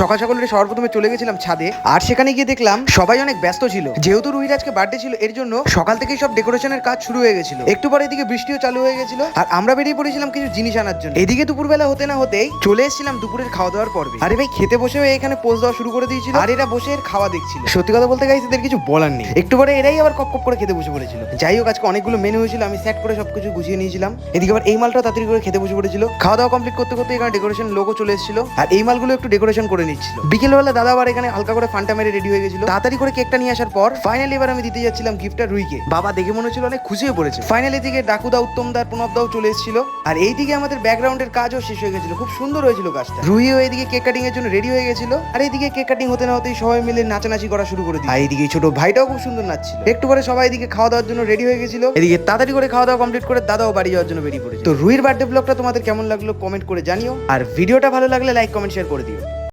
সকাল সকাল উঠে সবার প্রথমে চলে গেছিলাম ছাদে, আর সেখানে গিয়ে দেখলাম সবাই অনেক ব্যস্ত ছিল। যেহেতু রুহির আজকে বার্থডে ছিল, এর জন্য সকাল থেকেই সব ডেকোরেশনের কাজ শুরু হয়ে গেছিল। একটু পরে এদিকে বৃষ্টিও চালু হয়ে গেছিল, আর আমরা বেরিয়ে পড়েছিলাম কিছু জিনিস আনার জন্য। এদিকে দুপুরবেলা হতে না হতেই চলে এসেছিলাম দুপুরের খাওয়া দাওয়ার পর্বে। আরে ভাই, খেতে বসে হয়ে এখানে পোজ দেওয়া শুরু করে দিয়েছিল। আর এরা বসে এর খাওয়া দেখছিল। সত্যি কথা বলতে গাইস এদের কিছু বলার নেই। একটু পরে এরাই আবার কপ কপ করে খেতে বসে পড়েছিল। যাই হোক, আজকে অনেকগুলো মেনু হয়েছিল, আমি সেট করে সবকিছু গুছিয়ে নিয়েছিলাম। এদিকে আবার এই মালটা তাড়াতাড়ি করে খেতে বসে পড়েছিল। খাওয়া দাওয়া কমপ্লিট করতে করতে এখানে ডেকোরেশন লোগো চলে এসেছিল। আর এই মালগুলো একটু ডেকোরেশন করে নিচ্ছিল। বিকেলবেলা দাদা আবার এখানে হালকা করে ফান্টা মেরে রেডি হয়ে গেছিল। তাড়াতাড়ি করে কেকটা নিয়ে আসার পর ফাইনালি এবার আমি দিতে যাচ্ছিলাম গিফটটা রুইকে। বাবা দেখে মনে হচ্ছিল অনেক খুশি হয়ে পড়েছে। ফাইনালি দিকে ডাকুদা উত্তম দার প্রণব দাও চলে এসেছিল। আর এইদিকে আমাদের ব্যাকগ্রাউন্ডের কাজও শেষ হয়ে গেছিল। খুব সুন্দর হয়েছিল কাজটা। রুহিও এইদিকে কেক কাটিং এর জন্য রেডি হয়ে গেছিল। আর এইদিকে কেক কাটিং হতে না হতেই সবাই মিলে নাচানাচি করা শুরু করে দিই আর এইদিকে ছোট ভাইটাও খুব সুন্দর নাচছিল। একটু পরে সবাই এদিকে খাওয়া দাওয়ার জন্য রেডি হয়ে গেছিল। এদিকে তাড়াতাড়ি করে খাওয়া দাওয়া কমপ্লিট করে দাদাও বাড়ি যাওয়ার জন্য বেরিয়ে পড়েছে তো রুহির বার্থডে ব্লগটা তোমাদের কেমন লাগল কমেন্ট করে জানিও। আর ভিডিওটা ভালো লাগলে লাইক কমেন্ট শেয়ার করে দিও।